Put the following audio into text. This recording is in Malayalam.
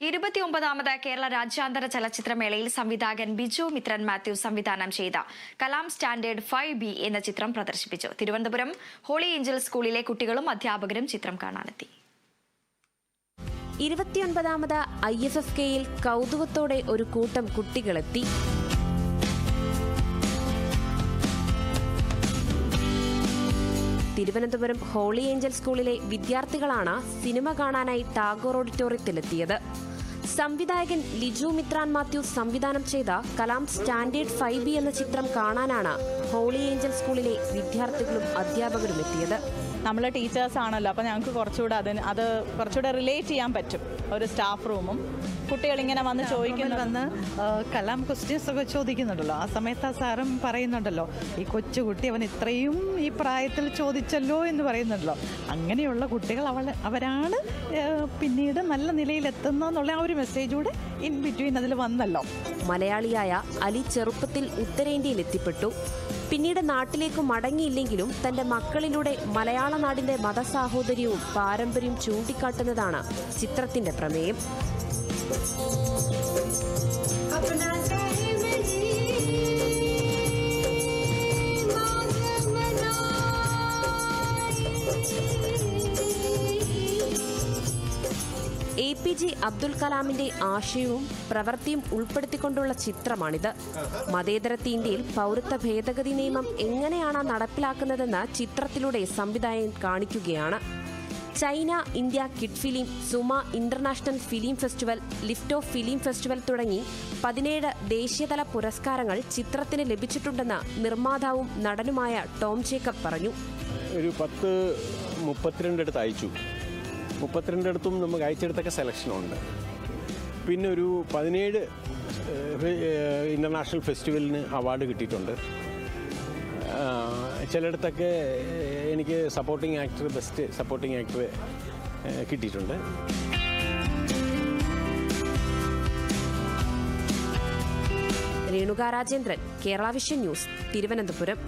ഇരുപത്തിയൊമ്പതാമത് കേരള രാജ്യാന്തര ചലച്ചിത്രമേളയിൽ സംവിധായകൻ ബിജു മിത്രൻ മാത്യു സംവിധാനം ചെയ്ത കലാം സ്റ്റാൻഡേർഡ് ഫൈവ് ബി എന്ന ചിത്രം പ്രദർശിപ്പിച്ചു. തിരുവനന്തപുരം ഹോളി ഏഞ്ചൽ സ്കൂളിലെ കുട്ടികളും അധ്യാപകരും ചിത്രം കാണാനെത്തി. ഇരുപത്തിയൊൻപതാമത് ഐ എഫ് എഫ് കെയിൽ കൗതുകത്തോടെ ഒരു കൂട്ടം കുട്ടികളെത്തി. തിരുവനന്തപുരം ഹോളി ഏഞ്ചൽ സ്കൂളിലെ വിദ്യാർത്ഥികളാണ് സിനിമ കാണാനായി ടാഗോർ ഓഡിറ്റോറിയത്തിലെത്തിയത്. സംവിധായകൻ ലിജു മിത്രാൻ മാത്യു സംവിധാനം ചെയ്ത കലാം സ്റ്റാൻഡേർഡ് ഫൈവ് ബി എന്ന ചിത്രം കാണാനാണ് ഹോളി ഏഞ്ചൽ സ്കൂളിലെ വിദ്യാർത്ഥികളും അധ്യാപകരും എത്തിയത്. നമ്മൾ ടീച്ചേഴ്സ് ആണല്ലോ അപ്പോൾ ഞങ്ങൾക്ക് കുറച്ചുകൂടെ അതിന് അത് കുറച്ചുകൂടെ റിലേറ്റ് ചെയ്യാൻ പറ്റും ഒരു സ്റ്റാഫ് റൂമും. കുട്ടികൾ ഇങ്ങനെ വന്ന് ചോദിക്കുന്നു. വന്ന് കലാം ക്വസ്റ്റ്യൻസ് ഒക്കെ ചോദിക്കുന്നുണ്ടല്ലോ. ആ സമയത്ത് ആ സാറും പറയുന്നുണ്ടല്ലോ ഈ കൊച്ചുകുട്ടി അവൻ ഇത്രയും ഈ പ്രായത്തിൽ ചോദിച്ചല്ലോ എന്ന് പറയുന്നുണ്ടല്ലോ. അങ്ങനെയുള്ള കുട്ടികൾ അവൾ അവരാണ് പിന്നീട് നല്ല നിലയിലെത്തുന്നതെന്നുള്ള ആ ഒരു മെസ്സേജ് കൂടെ ഇൻ ബിറ്റ്വീൻ അതിൽ വന്നല്ലോ. മലയാളിയായ അലി ചെറുപ്പത്തിൽ ഉത്തരേന്ത്യയിൽ എത്തിപ്പെട്ടു. പിന്നീട് നാട്ടിലേക്ക് മടങ്ങിയില്ലെങ്കിലും തന്റെ മക്കളിലൂടെ മലയാള നാടിന്റെ മതസാഹോദര്യവും പാരമ്പര്യവും ചൂണ്ടിക്കാട്ടുന്നതാണ് ചിത്രത്തിന്റെ പ്രമേയം. എ പി ജെ അബ്ദുൽ കലാമിന്റെ ആശയവും പ്രവൃത്തിയും ഉൾപ്പെടുത്തിക്കൊണ്ടുള്ള ചിത്രമാണിത്. മതേതരത്വ ഇന്ത്യയിൽ പൗരത്വ ഭേദഗതി നിയമം എങ്ങനെയാണ് നടപ്പിലാക്കുന്നതെന്ന് ചിത്രത്തിലൂടെ സംവിധായകൻ കാണിക്കുകയാണ്. China India kid film Suma international film festival lift off film festival തുടങ്ങി പതിനേഴ് ദേശീയതല പുരസ്കാരങ്ങൾ ചിത്രത്തിന് ലഭിച്ചിട്ടുണ്ടെന്ന് നിർമ്മാതാവും നടനുമായ ടോം ജേക്കബ് പറഞ്ഞു. ഒരു പത്ത് മുപ്പത്തിരണ്ടടുത്ത് അയച്ചു. മുപ്പത്തിരണ്ടിടത്തും നമുക്ക് അയച്ചെടുത്തൊക്കെ സെലക്ഷനുണ്ട്. പിന്നെ ഒരു പതിനേഴ് ഇന്റർനാഷണൽ ഫെസ്റ്റിവലിന് അവാർഡ് കിട്ടിയിട്ടുണ്ട്. ചിലയിടത്തൊക്കെ എനിക്ക് supporting actor best supporting actor കിട്ടിയിട്ടുണ്ട്. Renuka Rajendran Kerala vision news Thiruvananthapuram.